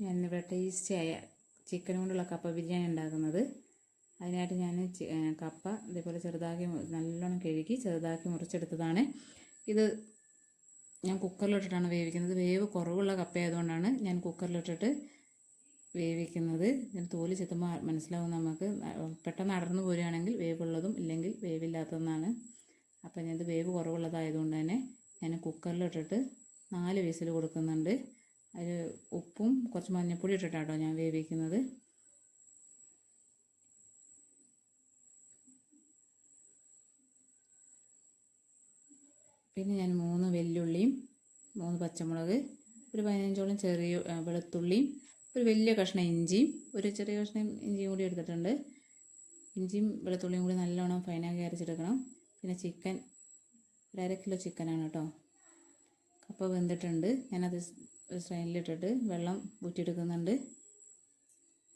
ഞാനിവിടെ ടേസ്റ്റിയായ ചിക്കൻ കൊണ്ടുള്ള കപ്പ ബിരിയാണി ഉണ്ടാക്കുന്നത്. അതിനായിട്ട് ഞാൻ കപ്പ ഇതേപോലെ ചെറുതാക്കി നല്ലോണം കഴുകി ചെറുതാക്കി മുറിച്ചെടുത്തതാണ്. ഇത് ഞാൻ കുക്കറിലിട്ടിട്ടാണ് വേവിക്കുന്നത്. വേവ് കുറവുള്ള കപ്പ ആയതുകൊണ്ടാണ് ഞാൻ കുക്കറിലിട്ടിട്ട് വേവിക്കുന്നത്. ഞാൻ തോൽ ചെത്തുമ്പോൾ മനസ്സിലാവും നമുക്ക്. പെട്ടെന്ന് അടർന്നു പോരുകയാണെങ്കിൽ വേവുള്ളതും ഇല്ലെങ്കിൽ വേവില്ലാത്തതെന്നാണ് അപ്പം ഞാനത് വേവ് കുറവുള്ളതായതുകൊണ്ട് തന്നെ ഞാൻ കുക്കറിലിട്ടിട്ട് നാല് വിസിൽ കൊടുക്കുന്നുണ്ട്. അതിൽ ഉപ്പും കുറച്ച് മഞ്ഞൾപ്പൊടി ഇട്ടിട്ടാട്ടോ ഞാൻ വേവിക്കുന്നത്. പിന്നെ ഞാൻ മൂന്ന് വെല്ലുള്ളിയും മൂന്ന് പച്ചമുളക് ഒരു പതിനഞ്ചോളം ചെറിയ വെളുത്തുള്ളിയും ഒരു വലിയ കഷ്ണം ഇഞ്ചിയും ഒരു ചെറിയ കഷ്ണം ഇഞ്ചിയും കൂടി എടുത്തിട്ടുണ്ട്. ഇഞ്ചിയും വെളുത്തുള്ളിയും കൂടി നല്ലോണം ഫൈനാക്കി അരച്ചെടുക്കണം. പിന്നെ ചിക്കൻ ഒരു അര കിലോ ചിക്കനാണ് കേട്ടോ. കപ്പ വെന്തിട്ടുണ്ട്. ഞാനത് ഒരു സ്ട്രെയിനിലിട്ടിട്ട് വെള്ളം ഊറ്റിയെടുക്കുന്നുണ്ട്.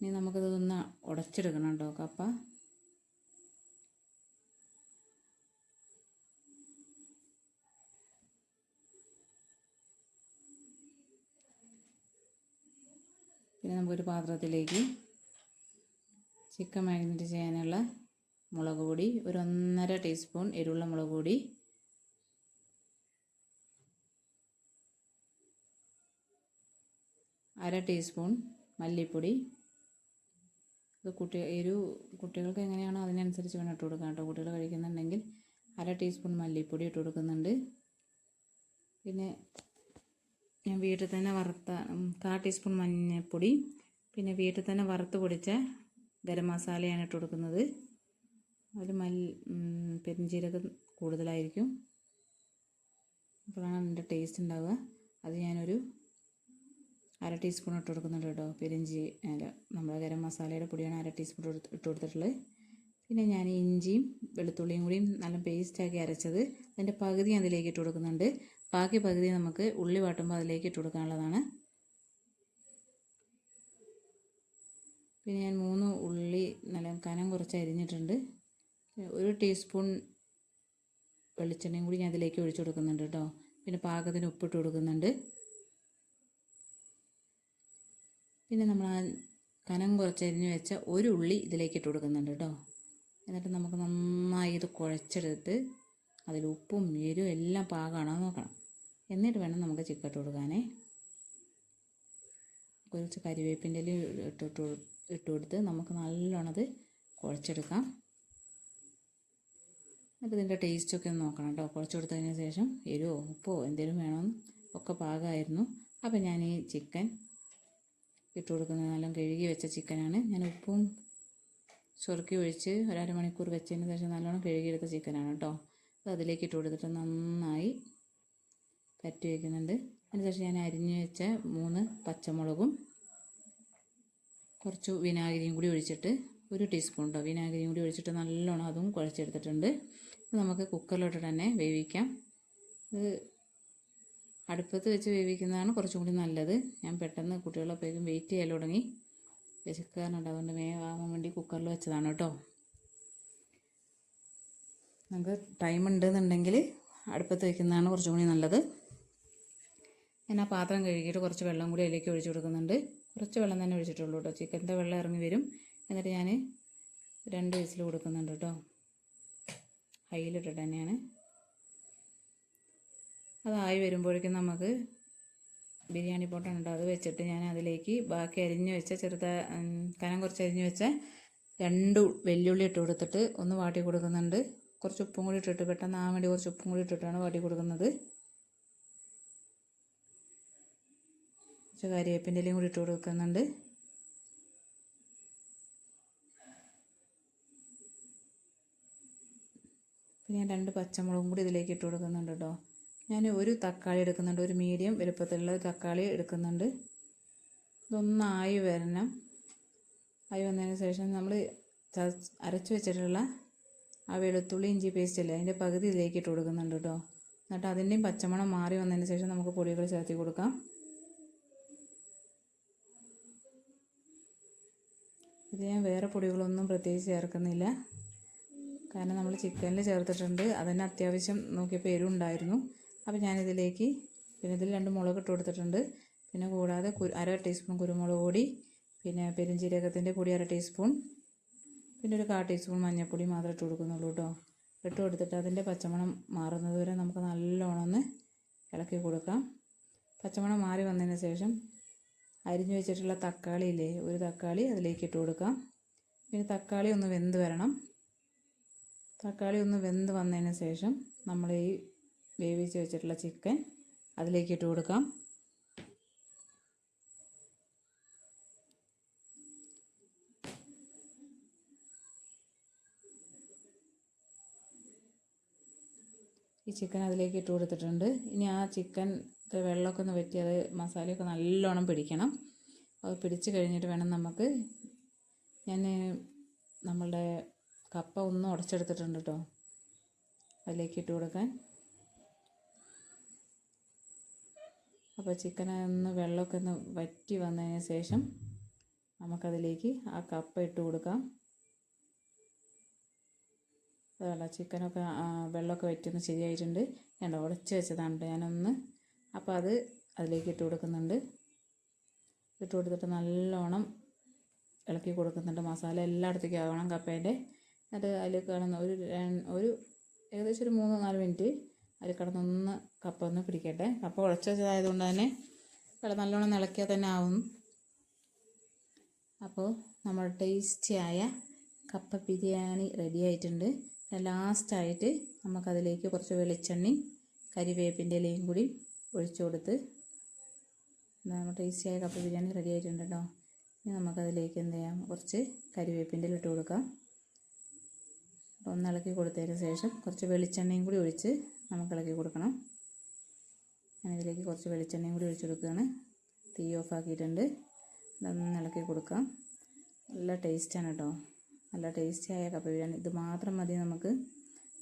ഇനി നമുക്കത് ഒന്ന് ഉടച്ചെടുക്കണം കേട്ടോ കപ്പ. പിന്നെ നമുക്കൊരു പാത്രത്തിലേക്ക് ചിക്കൻ മാരിനേറ്റ് ചെയ്യാനുള്ള മുളക് പൊടി ഒരു ഒന്നര ടീസ്പൂൺ എരിവുള്ള മുളക് പൊടി അര ടീസ്പൂൺ മല്ലിപ്പൊടി. ഇത് കുട്ടി എരു കുട്ടികൾക്ക് എങ്ങനെയാണോ അതിനനുസരിച്ച് വേണം ഇട്ട് കൊടുക്കാം കേട്ടോ. കുട്ടികൾ കഴിക്കുന്നുണ്ടെങ്കിൽ അര ടീസ്പൂൺ മല്ലിപ്പൊടി ഇട്ട് കൊടുക്കുന്നുണ്ട്. പിന്നെ ഞാൻ വീട്ടിൽ തന്നെ വറുത്ത കാ ടീസ്പൂൺ മഞ്ഞൾപ്പൊടി പിന്നെ വീട്ടിൽ തന്നെ വറുത്ത് പൊടിച്ച ഗരം മസാലയാണ് ഇട്ട് കൊടുക്കുന്നത്. അതിൽ മല്ലി പെരുംജീരകം കൂടുതലായിരിക്കും. അപ്പോഴാണ് അതിന്റെ ടേസ്റ്റ് ഉണ്ടാവുക. അത് ഞാനൊരു അര ടീസ്പൂൺ ഇട്ട് കൊടുക്കുന്നുണ്ട് കേട്ടോ. പെരിഞ്ചി അല്ല നമ്മുടെ ഗരം മസാലയുടെ പൊടിയാണ് അര ടീസ്പൂൺ ഇട്ട് കൊടുത്തിട്ടുള്ളത്. പിന്നെ ഞാൻ ഇഞ്ചിയും വെളുത്തുള്ളിയും കൂടിയും നല്ല പേസ്റ്റാക്കി അരച്ചത് അതിന്റെ പകുതി അതിലേക്ക് ഇട്ട് കൊടുക്കുന്നുണ്ട്. ബാക്കി പകുതി നമുക്ക് ഉള്ളി വാട്ടുമ്പോൾ അതിലേക്ക് ഇട്ട് കൊടുക്കാനുള്ളതാണ്. പിന്നെ ഞാൻ മൂന്ന് ഉള്ളി നല്ല കനം കുറച്ച് അരിഞ്ഞിട്ടുണ്ട്. ഒരു ടീസ്പൂൺ വെളിച്ചെണ്ണയും കൂടി ഞാൻ അതിലേക്ക് ഒഴിച്ചു കൊടുക്കുന്നുണ്ട് കേട്ടോ. പിന്നെ പാകത്തിന് ഉപ്പിട്ട് കൊടുക്കുന്നുണ്ട്. പിന്നെ നമ്മൾ ആ കനം കുറച്ചരിഞ്ഞ് വെച്ച ഒരു ഉള്ളി ഇതിലേക്ക് ഇട്ട് കൊടുക്കുന്നുണ്ട് കേട്ടോ. എന്നിട്ട് നമുക്ക് നന്നായി ഇത് കുഴച്ചെടുത്ത് അതിൽ ഉപ്പും എരിവും എല്ലാം പാകമാണോ നോക്കണം. എന്നിട്ട് വേണം നമുക്ക് ചിക്കൻ ഇട്ട് കൊടുക്കാനേ. കുറച്ച് കരിവേപ്പിന്റെ ഇട്ടിട്ട് ഇട്ട് കൊടുത്ത് നമുക്ക് നല്ലോണം അത് കുഴച്ചെടുക്കാം. അപ്പോൾ ഇതിന്റെ ടേസ്റ്റൊക്കെ ഒന്ന് നോക്കണം കേട്ടോ. കുഴച്ച് കൊടുത്തതിന് ശേഷം എരിവോ ഉപ്പോ എന്തെങ്കിലും വേണമെന്ന് ഒക്കെ പാകമായിരുന്നു അപ്പോൾ ഞാൻ ഈ ചിക്കൻ ഇട്ട് കൊടുക്കുന്നത്. നല്ല കഴുകി വെച്ച ചിക്കനാണ്. ഞാൻ ഉപ്പും ചൊറുക്കി ഒഴിച്ച് ഒരര മണിക്കൂർ വെച്ചതിന് ശേഷം നല്ലോണം കഴുകിയെടുത്ത ചിക്കനാണ് കേട്ടോ. അപ്പോൾ അതിലേക്ക് ഇട്ട് കൊടുത്തിട്ട് നന്നായി പറ്റി വയ്ക്കുന്നുണ്ട് അതിനുശേഷം ഞാൻ അരിഞ്ഞ് വെച്ച മൂന്ന് പച്ചമുളകും കുറച്ച് വിനാഗിരിയും കൂടി ഒഴിച്ചിട്ട് ഒരു ടീസ്പൂൺ കേട്ടോ വിനാഗിരിയും കൂടി ഒഴിച്ചിട്ട് നല്ലോണം അതും കുഴച്ചെടുത്തിട്ടുണ്ട്. നമുക്ക് കുക്കറിലോട്ട് തന്നെ വേവിക്കാം. ഇത് അടുപ്പത്ത് വെച്ച് വേവിക്കുന്നതാണ് കുറച്ചും കൂടി നല്ലത്. ഞാൻ പെട്ടെന്ന് കുട്ടികളപ്പോഴേക്കും വെയിറ്റ് ചെയ്യാൻ തുടങ്ങി. വിശക്കാറുണ്ട്. അതുകൊണ്ട് വേവാകാൻ വേണ്ടി കുക്കറിൽ വെച്ചതാണ് കേട്ടോ. നമുക്ക് ടൈം ഉണ്ടെന്നുണ്ടെങ്കിൽ അടുപ്പത്ത് വെക്കുന്നതാണ് കുറച്ചും കൂടി നല്ലത്. ഞാൻ ആ പാത്രം കഴുകിയിട്ട് കുറച്ച് വെള്ളം കൂടി അതിലേക്ക് ഒഴിച്ചു കൊടുക്കുന്നുണ്ട്. കുറച്ച് വെള്ളം തന്നെ ഒഴിച്ചിട്ടുള്ളൂ കേട്ടോ. ചിക്കന്റെ വെള്ളം ഇറങ്ങി വരും. എന്നിട്ട് ഞാൻ രണ്ട് വിസിൽ കൊടുക്കുന്നുണ്ട് കേട്ടോ. ഹൈയിലിട്ടിട്ട് തന്നെയാണ്. അതായി വരുമ്പോഴേക്കും നമുക്ക് ബിരിയാണി പോട്ടുണ്ട് അത് വെച്ചിട്ട് ഞാൻ അതിലേക്ക് ബാക്കി അരിഞ്ഞു വെച്ച ചെറുത കനം കുറച്ച് അരിഞ്ഞു വെച്ച രണ്ട് വെല്ലുള്ളി ഇട്ട് കൊടുത്തിട്ട് ഒന്ന് വാട്ടി കൊടുക്കുന്നുണ്ട്. കുറച്ച് ഉപ്പും കൂടി ഇട്ടിട്ട് പെട്ടെന്ന് ആ വേണ്ടി കുറച്ച് ഉപ്പും കൂടി ഇട്ടിട്ടാണ് വാട്ടി കൊടുക്കുന്നത്. കുറച്ച് കരിവേപ്പിന്റെ ഇലയും കൂടി ഇട്ട് കൊടുക്കുന്നുണ്ട്. പിന്നെ ഞാൻ രണ്ട് പച്ചമുളകും കൂടി ഇതിലേക്ക് ഇട്ട് കൊടുക്കുന്നുണ്ട് കേട്ടോ. ഞാൻ ഒരു തക്കാളി എടുക്കുന്നുണ്ട്. ഒരു മീഡിയം വലുപ്പത്തിലുള്ള തക്കാളി എടുക്കുന്നുണ്ട്. ഇതൊന്നായി വരണം. ആയി വന്നതിന് ശേഷം നമ്മൾ അരച്ചു വെച്ചിട്ടുള്ള ആ വെളുത്തുള്ളി ഇഞ്ചി പേസ്റ്റ് അല്ലേ അതിന്റെ പകുതി ഇതിലേക്ക് ഇട്ട് കൊടുക്കുന്നുണ്ട് കേട്ടോ എന്നിട്ട് അതിന്റെയും പച്ചമണം മാറി വന്നതിന് ശേഷം നമുക്ക് പൊടികൾ ചേർത്തി കൊടുക്കാം. ഇത് ഞാൻ വേറെ പൊടികളൊന്നും പ്രത്യേകിച്ച് ചേർക്കുന്നില്ല. കാരണം നമ്മൾ ചിക്കനിൽ ചേർത്തിട്ടുണ്ട്. അതിന് അത്യാവശ്യം നോക്കിയപ്പോൾ എരിവുണ്ടായിരുന്നു. അപ്പോൾ ഞാനിതിലേക്ക് പിന്നെ ഇതിൽ രണ്ട് മുളക് ഇട്ട് കൊടുത്തിട്ടുണ്ട്. പിന്നെ കൂടാതെ അര ടീസ്പൂൺ കുരുമുളക് പൊടി പിന്നെ പെരുംജീരകത്തിന്റെ പൊടി അര ടീസ്പൂൺ പിന്നെ ഒരു കാ ടീസ്പൂൺ മഞ്ഞൾപ്പൊടി മാത്രം ഇട്ട് കൊടുക്കുന്നുള്ളൂ കേട്ടോ. ഇട്ട് കൊടുത്തിട്ട് അതിന്റെ പച്ചമണം മാറുന്നത് വരെ നമുക്ക് നല്ലോണം ഒന്ന് ഇളക്കി കൊടുക്കാം. പച്ചമണം മാറി വന്നതിന് ശേഷം അരിഞ്ഞു വെച്ചിട്ടുള്ള തക്കാളി ഇല്ലേ ഒരു തക്കാളി അതിലേക്ക് ഇട്ട് കൊടുക്കാം. പിന്നെ തക്കാളി ഒന്ന് വെന്ത് വരണം. തക്കാളി ഒന്ന് വെന്ത് വന്നതിന് ശേഷം നമ്മൾ ഈ വേവിച്ച് വെച്ചിട്ടുള്ള ചിക്കൻ അതിലേക്ക് ഇട്ട് കൊടുക്കാം. ഈ ചിക്കൻ അതിലേക്ക് ഇട്ട് കൊടുത്തിട്ടുണ്ട്. ഇനി ആ ചിക്കൻ വെള്ളമൊക്കെ ഒന്ന് വറ്റി അത് മസാലയൊക്കെ നല്ലോണം പിടിക്കണം. അത് പിടിച്ച് കഴിഞ്ഞിട്ട് വേണം നമുക്ക് ഞാൻ നമ്മളുടെ കപ്പ ഒന്ന് ഉടച്ചെടുത്തിട്ടുണ്ട് കേട്ടോ. അതിലേക്ക് ഇട്ട് കൊടുക്കാൻ. അപ്പോൾ ചിക്കൻ ഒന്ന് വെള്ളമൊക്കെ ഒന്ന് വറ്റി വന്നതിന് ശേഷം നമുക്കതിലേക്ക് ആ കപ്പ ഇട്ട് കൊടുക്കാം. അതല്ല ചിക്കനൊക്കെ വെള്ളമൊക്കെ വറ്റിയൊന്ന് ശരിയായിട്ടുണ്ട്. ഞാൻ ഉടച്ച് വെച്ചതാണ് ഞാനൊന്ന്. അപ്പോൾ അത് അതിലേക്ക് ഇട്ട് കൊടുക്കുന്നുണ്ട്. ഇട്ട് കൊടുത്തിട്ട് നല്ലോണം ഇളക്കി കൊടുക്കുന്നുണ്ട് മസാല എല്ലായിടത്തേക്കും ആവണം കപ്പേന്റെ എന്നിട്ട് അതിൽ കാണുന്ന ഒരു ഒരു ഏകദേശം ഒരു മൂന്ന് നാല് മിനിറ്റ് അതിൽ കിടന്നൊന്ന് കപ്പ ഒന്ന് പിടിക്കട്ടെ. കപ്പ ഉടച്ച് വെച്ചതായതുകൊണ്ട് തന്നെ ഇവിടെ നല്ലോണം ഇളക്കിയാൽ തന്നെ ആവും. അപ്പോൾ നമ്മൾ ടേസ്റ്റിയായ കപ്പ ബിരിയാണി റെഡി ആയിട്ടുണ്ട്. ലാസ്റ്റായിട്ട് നമുക്കതിലേക്ക് കുറച്ച് വെളിച്ചെണ്ണയും കരിവേപ്പിന്റെ ഇലയും കൂടി ഒഴിച്ചു കൊടുത്ത് നമ്മൾ ടേസ്റ്റിയായ കപ്പ ബിരിയാണി റെഡി ആയിട്ടുണ്ട് കേട്ടോ. ഇനി നമുക്കതിലേക്ക് എന്ത് ചെയ്യാം? കുറച്ച് കരിവേപ്പിന്റെ ഇലിട്ട് കൊടുക്കാം. അപ്പോൾ ഒന്ന് ഇളക്കി കൊടുത്തതിന് ശേഷം കുറച്ച് വെളിച്ചെണ്ണയും കൂടി ഒഴിച്ച് നമുക്ക് ഇളക്കി കൊടുക്കണം. ഞാനിതിലേക്ക് കുറച്ച് വെളിച്ചെണ്ണയും കൂടി ഒഴിച്ചു കൊടുക്കുകയാണ്. തീ ഓഫ് ആക്കിയിട്ടുണ്ട്. ഇതൊന്ന് ഇളക്കി കൊടുക്കാം. നല്ല ടേസ്റ്റാണ് കേട്ടോ നല്ല ടേസ്റ്റിയായ കപ്പ ബിരിയാണി. ഇത് മാത്രം മതി നമുക്ക്.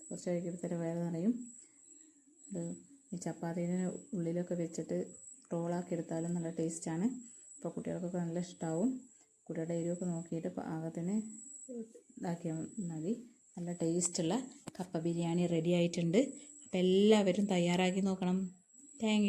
കുറച്ച് കഴിക്കുമ്പോഴത്തേക്ക് വേറെ നിറയും. ഇത് ഈ ചപ്പാത്തീന്റെ ഉള്ളിലൊക്കെ വെച്ചിട്ട് റോളാക്കി എടുത്താലും നല്ല ടേസ്റ്റാണ് അപ്പോൾ കുട്ടികൾക്കൊക്കെ നല്ല ഇഷ്ടമാവും കുട്ടികളുടെ എരിവൊക്കെ നോക്കിയിട്ട് പാകത്തിന് ഇതാക്കിയാൽ മതി. നല്ല ടേസ്റ്റുള്ള കപ്പ ബിരിയാണി റെഡി ആയിട്ടുണ്ട്. അപ്പോൾ എല്ലാവരും തയ്യാറാക്കി നോക്കണം. താങ്ക്